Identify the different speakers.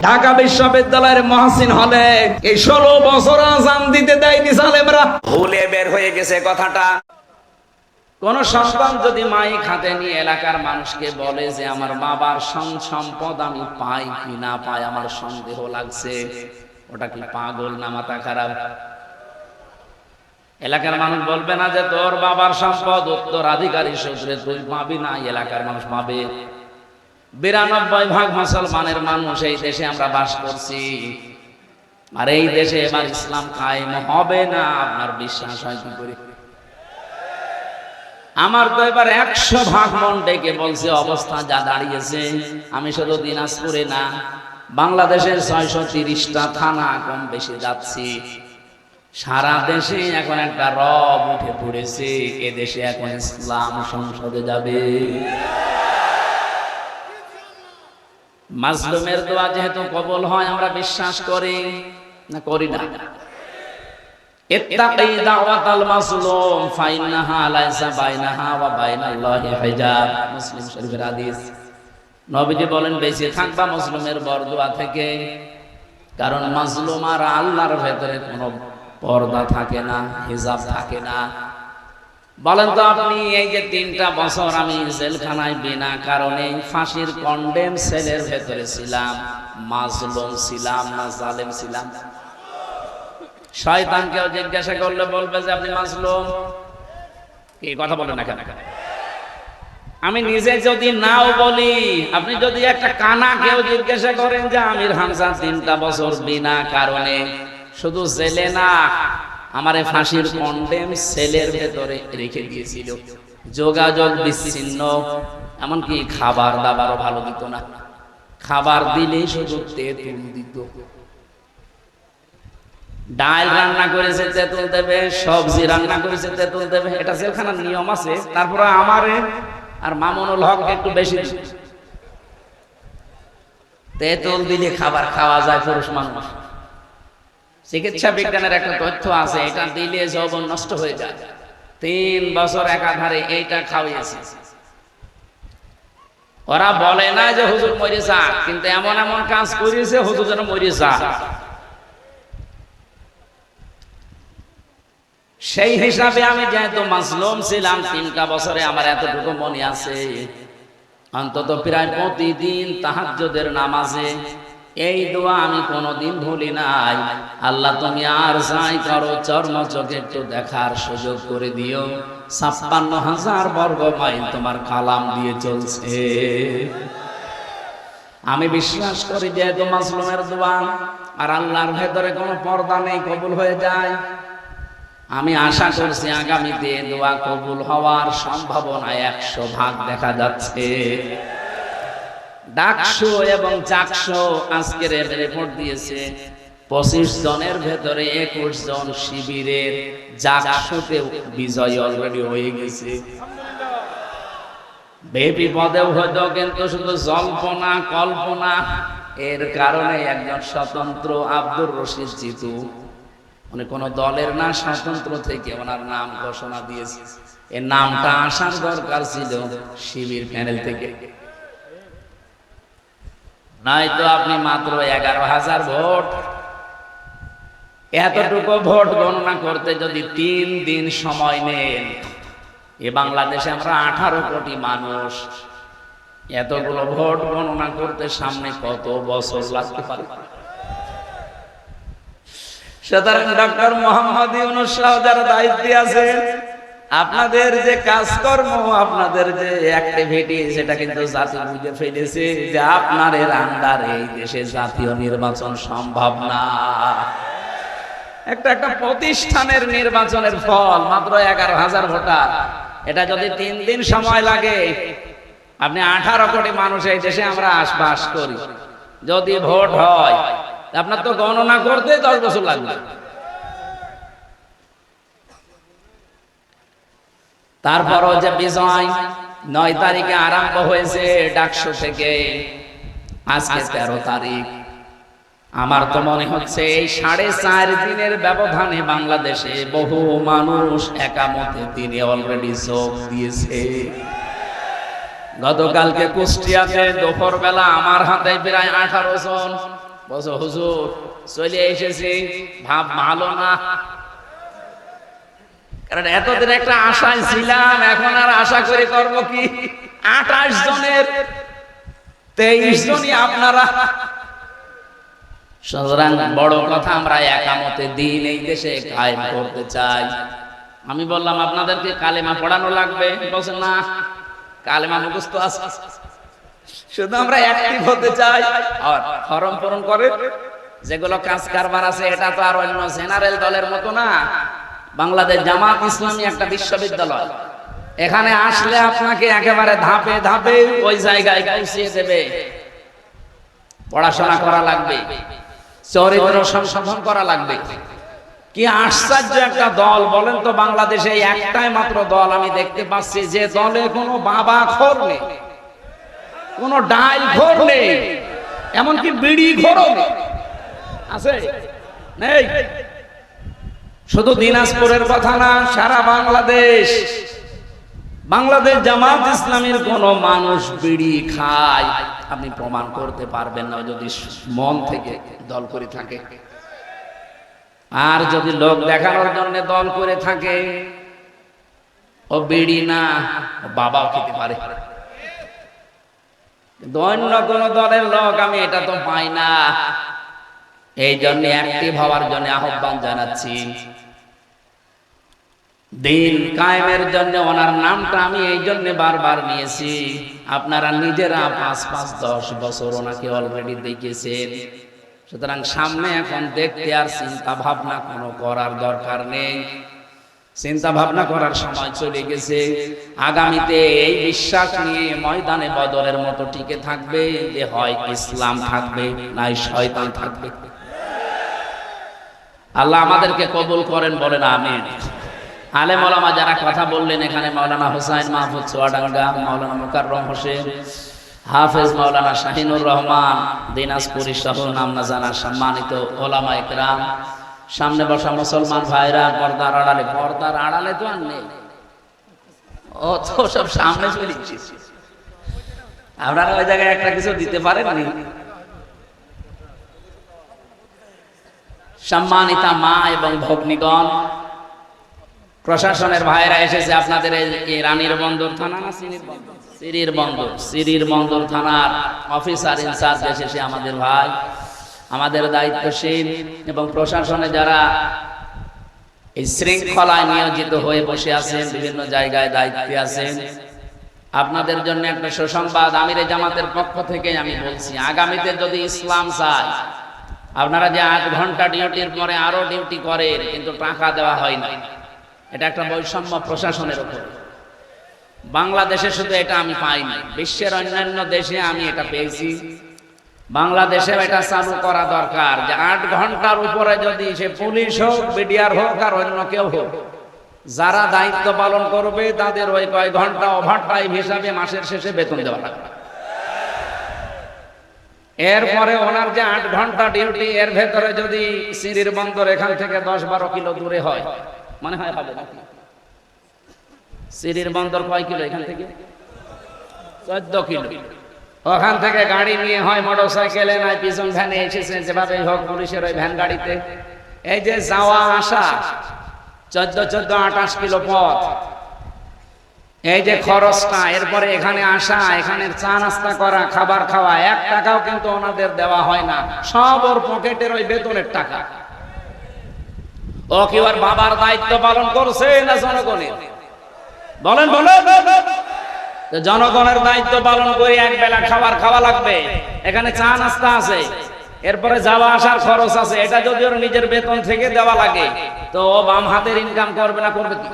Speaker 1: ঢাকা বিশ্ববিদ্যালয়ের মহাসিন হলে এই ষোলো বছর আজান দিতে দেয়নি সালেমরা। ভুলে বের হয়ে গেছে কথাটা। কোন সন্তান যদি মাইক হাতে নিয়ে এলাকার মানুষকে বলে যে আমার বাবার সং সম্পদ আমি পাই কি না পাই আমার সন্দেহ লাগছে। ওটা কি পাগল না মাথা খারাপ? এলাকার মানুষ বলবে না যে তোর বাবার সম্পদ উত্তরাধিকারী সূত্রে তুই পাবি না। এলাকার মানুষ পাবে বিরানব্বই ভাগ মুসলমানের মানুষ এই দেশে আমরা বাস করছি। আর এই দেশে এবার ইসলাম কায়েম হবে না, আপনার বিশ্বাস হয় করে? আমার তো এবার একশো ভাগ মন ডেকে বলছে, অবস্থা যা দাঁড়িয়েছে, আমি শুধু দিনাজপুরে না, বাংলাদেশের ছয়শো তিরিশটা থানা কম বেশি যাচ্ছি। সারা দেশে এখন একটা রব উঠে পড়েছে, এ দেশে এখন ইসলাম সংসদে যাবে। মাজলুমের দোয়া যেহেতু কবল হয়, আমরা বিশ্বাস করি না করি না? থেকে। কারণ মাজলুম আর আল্লাহর ভেতরে কোনো পর্দা থাকে না, হিজাব থাকে না। বলেন তো আপনি এই যে তিনটা বছর আমি জেলখানায় বিনা কারণে ফাঁসির কন্ডেম সেলের ভেতরে ছিলাম, মাজলুম ছিলাম না জালেম ছিলাম। শয়তানকেও জিজ্ঞাসা করলে বলবে যে আপনি মাজলুম। কি কথা বলেন না কেন? আমি নিজে যদি নাও বলি, আপনি যদি একটা কানা কেউ জিজ্ঞাসা করেন যে আমির হামজা তিনটা বছর বিনা কারণে শুধু জেলে না আমারে ফাঁসির কন্ডেম সেলের ভেতরে রেখে দিয়েছিল। যোগাযোগ বিচ্ছিন্ন, এমনকি খাবার দাবারও ভালো দিত না। খাবার দিলেই শুধু তেঁতুল দিত। ডাল রান্না করেছে, তেঁতুল দেবে, সবজি রান্না করেছে, তেঁতুল দেবে। এটা জেলখানার নিয়ম আছে, তারপরে আমারে আর মামুনুল হক একটু বেশি। তেঁতুল দিলে খাবার খাওয়া যায় পুরুষ মানুষ। চিকিৎসা বিজ্ঞানের একটা তথ্য আছে এটা দিলে যৌবন নষ্ট হয়ে যায়। তিন বছর একাধারে এইটা খাওয়াইছে। ওরা বলে না যে হুজুর মরে যাক কিন্তু এমন এমন কাজ করেছে হুজুর যেন মরে যাক সেই হিসাবে আমি যেহেতু মাসলুম ছিলাম তিনটা বছরে আমার এতটুকু মনে আছে। অন্তত প্রায় প্রতিদিন তাহাজ্জুদের নামাজে এই দোয়া আমি কোনোদিন ভুলি নাই। আল্লাহ তুমি আর যাই করো, চর্ম চোখে একটু দেখার সুযোগ করে দিও। ছাপ্পান্ন হাজার বর্গ মাইল তোমার কালাম দিয়ে চলছে। আমি বিশ্বাস করি যেহেতু মাসলুমের দোয়া আর আল্লাহর ভেতরে কোনো পর্দা নেই, কবুল হয়ে যায়। আমি আশা করছি আগামীতে দোয়া কবুল হওয়ার সম্ভাবনা একশো ভাগ দেখা যাচ্ছে। ডাকশো এবং চাকশো আজকের রিপোর্ট দিয়েছে। পঁচিশ জনের ভেতরে একুশ জন শিবিরের জাকশোতে বিজয় অলরেডি হয়ে গেছে। পদেও হয়তো কিন্তু শুধু জল্পনা, কল্পনা, এর কারণে একজন স্বতন্ত্র আব্দুর রশিদ জিতু। উনি কোন দলের না, স্বতন্ত্র থেকে ওনার নাম ঘোষণা দিয়েছে। এর নামটা আসার দরকার ছিল শিবির প্যানেল থেকে। নয়তো আপনি মাত্র এগারো হাজার ভোট। এতটুকু ভোট গণনা করতে যদি তিন দিন সময় নেন, এ বাংলাদেশে আমরা আঠারো কোটি মানুষ। এতগুলো ভোট গণনা করতে সামনে কত বছর লাগতে পারে? সুতরাং ডক্টর মোহাম্মদ ইউনুস সাহ যারা দায়িত্বে আছে আপনাদের যে কাজকর্ম, আপনাদের যে অ্যাক্টিভিটি সেটা কিন্তু জাতি বুঝে ফেলেছে যে আপনার এর আন্ডার এই দেশে জাতীয় নির্বাচন সম্ভব না। একটা একটা প্রতিষ্ঠানের নির্বাচনের ফল মাত্র এগারো হাজার ভোটার। এটা যদি তিন দিন সময় লাগে, আপনি আঠারো কোটি মানুষ এই দেশে আমরা আশবাস করি। যদি ভোট হয়, আপনার তো গণনা করতে দশ বছর লাগবে। তারপরও যে বিজয় নয় তারিখে আরম্ভ হয়েছে ডাকশো থেকে, আজকে তেরো তারিখ। আমার তো মনে হচ্ছে এই সাড়ে চার দিনের ব্যবধানে বাংলাদেশে বহু মানুষ একামতে তিনি অলরেডি যোগ দিয়েছে। গতকালকে কুষ্টিয়াতে দুপুর বেলা আমার হাতে প্রায় আঠারো জন। বলছো, হুজুর, চলে এসেছি। ভাব ভালো না? কারণ এতদিন একটা আশায় ছিলাম, এখন আর আশা করে করব কি? আঠাশ জনের, তেইশ জনই আপনারা। সুতরাং বড় কথা আমরা একামতে দিন এই দেশে কায়েম করতে চাই। আমি বললাম, আপনাদেরকে কালেমা পড়ানো লাগবে? না, কালেমা মুখস্থ আছে। শুধু আমরা অ্যাক্টিভ হতে চাই। আর ফর্ম পূরণ করে যেগুলো কাজ কারবার আছে, এটা তো আর অন্য জেনারেল দলের মতো না। বাংলাদেশ জামাত ইসলামী একটা বিশ্ববিদ্যালয়। এখানে আসলে আপনাকে একেবারে ধাপে ধাপে ওই জায়গায় পৌঁছিয়ে দেবে। পড়াশোনা করা লাগবে। চরিত্র সংশোধন করা লাগবে। কি আশ্চর্য একটা দল, বলেন তো বাংলাদেশে একটাই মাত্র দল আমি দেখতে পাচ্ছি, যে দলে কোনো বাবা খোর নেই, কোনো ডাল ঘোর নেই, এমনকি বিড়ি নেই। আছে? নেই? শুধু দিনাজপুরের কথা না, সারা বাংলাদেশ। বাংলাদেশ জামাত ইসলামের কোন মানুষ বিড়ি খায়। আপনি প্রমাণ করতে পারবেন না, যদি মন থেকে দল করে থাকে। আর যদি লোক দেখানোর জন্য দল করে থাকে, ও বিড়ি না বাবাও খেতে পারে। কিন্তু অন্য কোন দলের লোক, আমি এটা তো পাই না। এই জন্য অ্যাক্টিভ হওয়ার জন্য আহ্বান জানাচ্ছি। দিন কায়েমের জন্য ওনার নামটা আমি এই জন্য বারবার নিয়েছি। আপনারা নিজেরা পাঁচ পাঁচ, দশ বছর ওনাকে অলরেডি দেখেছেন। সুতরাং সামনে এখন দেখতে আর চিন্তা ভাবনা কোনো করার দরকার নেই। চিন্তা ভাবনা করার সময় চলে গেছে। আগামীতে এই বিশ্বাস নিয়ে ময়দানে বদলের মতো টিকে থাকবে যে হয় ইসলাম থাকবে, নাই শয়তান থাকবে। আল্লাহ আমাদেরকে কবুল করেন বলেন, আমিন। আলেম ওলামা যারা কথা বললেন এখানে, মাওলানা হোসাইন মাহফুজ, চুয়াডাঙ্গা, মাওলানা মুকাররম হোসেন, হাফেজ মাওলানা শাহিনুর রহমান, দিনাজপুরি সহ নাম না জানা সম্মানিত ওলামা একরাম, সামনে বসা মুসলমান ভাইরা, পর্দার আড়ালে পর্দার আড়ালে তো আর নেই। ও তো সব সামনে চলে আপনারা ওই জায়গায় একটা কিছু দিতে পারেননি? সম্মানিতা মা এবং ভগ্নিগণ, প্রশাসনের ভাইরা এসেছে আপনাদের এই- রানীর বন্দর থানা না সিরির বন্দর? সিরির বন্দর থানার অফিসার ইনচার্জ এসেছে আমাদের ভাই। আমাদের দায়িত্বশীল এবং প্রশাসনে যারা এই শৃঙ্খলায় নিয়োজিত হয়ে বসে আছেন, বিভিন্ন জায়গায় দায়িত্বে আছেন, আপনাদের জন্য একটা সুসংবাদ আমিরে জামাতের পক্ষ থেকে আমি বলছি, আগামীতে যদি ইসলাম চায় আপনারা যে আট ঘণ্টা ডিউটির পরে আরও ডিউটি করেন, কিন্তু টাকা দেওয়া হয় না। এটা একটা বৈষম্য প্রশাসনের উপর। বাংলাদেশে শুধু এটা আমি পাইনি বিশ্বের অন্যান্য দেশে আমি এটা পেয়েছি। বাংলাদেশে এটা চালু করা দরকার যে আট ঘণ্টার উপরে যদি সে পুলিশ হোক, বিডিআর হোক আর অন্য কেউ হোক, যারা দায়িত্ব পালন করবে, তাদের ওই কয় ঘণ্টা ওভার টাইম হিসাবে মাসের শেষে বেতন দেওয়া লাগবে। এরপরে ওনার যে আট ঘণ্টা ডিউটি, এর ভেতরে যদি সিঁড়ির বন্দর এখান থেকে দশ বারো কিলো দূরে হয়, মনে হয় হবে নাকি? সিঁড়ির বন্দর কয় কিলো এখান থেকে? চোদ্দ কিলো। ওখান থেকে গাড়ি নিয়ে হয় মোটর সাইকেলে নাই পিছন ভ্যানে এসেছে যেভাবে হোক পুলিশের ওই ভ্যান গাড়িতে। এই যে যাওয়া আসা, চোদ্দ চোদ্দ আঠাশ কিলো পথ। এই যে খরচটা, এরপরে এখানে আসা, এখানে চা নাস্তা করা, খাবার খাওয়া, এক টাকাও কিন্তু ওনাদের দেওয়া হয় না। সব ওর পকেটের ওই বেতনের টাকা। ও কি ওর বাবার দায়িত্ব পালন করছে না জনগণের? বলেন বলেন। জনগণের দায়িত্ব পালন করে এক বেলা খাবার খাওয়া লাগবে। এখানে চা নাস্তা আছে। এরপরে যাওয়া আসার খরচ আছে। এটা যদি ওর নিজের বেতন থেকে দেওয়া লাগে, তো ও বাম হাতের ইনকাম করবে না করবে কি?